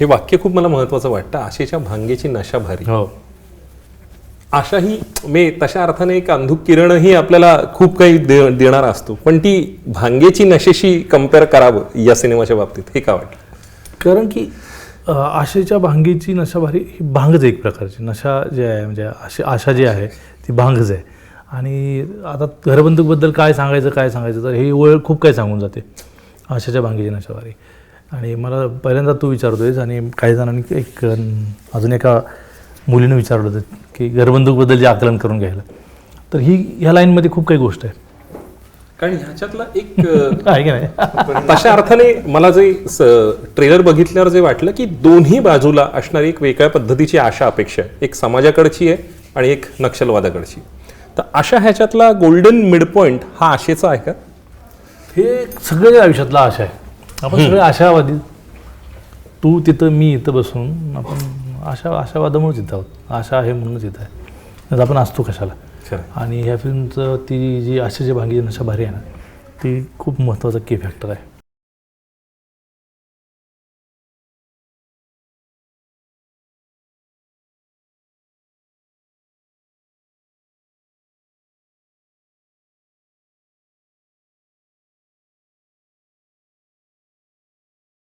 हे वाक्य खूप मला महत्वाचं वाटतं. आशेच्या भांगेची नशा भारी. हो. आशा ही मे तशा अर्थाने एक अंधुक किरणही आपल्याला खूप काही दे देणारा असतो. पण ती भांगेची नशेशी कंपेअर करावं या सिनेमाच्या बाबतीत. हे का वाटलं कारण की आशेच्या भांगीची नशा भारी ही भांगच एक प्रकारची. नशा जे आहे म्हणजे आशा आशा जी आहे ती भांगच आहे. आणि आता घरबंदूकबद्दल काय सांगायचं काय सांगायचं तर ही ओळ खूप काही सांगून जाते. आशाच्या भांगीची नशा भारी. आणि मला पहिल्यांदा तू विचारतोयस आणि काही जणांनी एक अजून एका मुलीनं विचारलं होतं की घरबंदूकबद्दल जे आकलन करून घ्यायला. तर ही ह्या लाईनमध्ये खूप काही गोष्ट आहे. कारण ह्याच्यातला एक आहे की नाही? तशा अर्थाने मला जे ट्रेलर बघितल्यावर जे वाटलं की दोन्ही बाजूला असणारी एक वेगळ्या पद्धतीची आशा अपेक्षा आहे. एक समाजाकडची आहे आणि एक नक्षलवादाकडची तर अशा ह्याच्यातला गोल्डन मिड पॉइंट हा आशेचा आहे का? हे सगळ्या आयुष्यातला आशा आहे. आपण सगळे आशावादी. तू तिथं मी इथं बसून आपण आशा आशावादामुळेच इथं आहोत. आशा आहे म्हणूनच इथं आहे. आपण असतो कशाला? आणि ह्या फिल्मचं ती जी आशाची भांगी नशा भारी आहे ना ती खूप महत्त्वाचा की फॅक्टर आहे.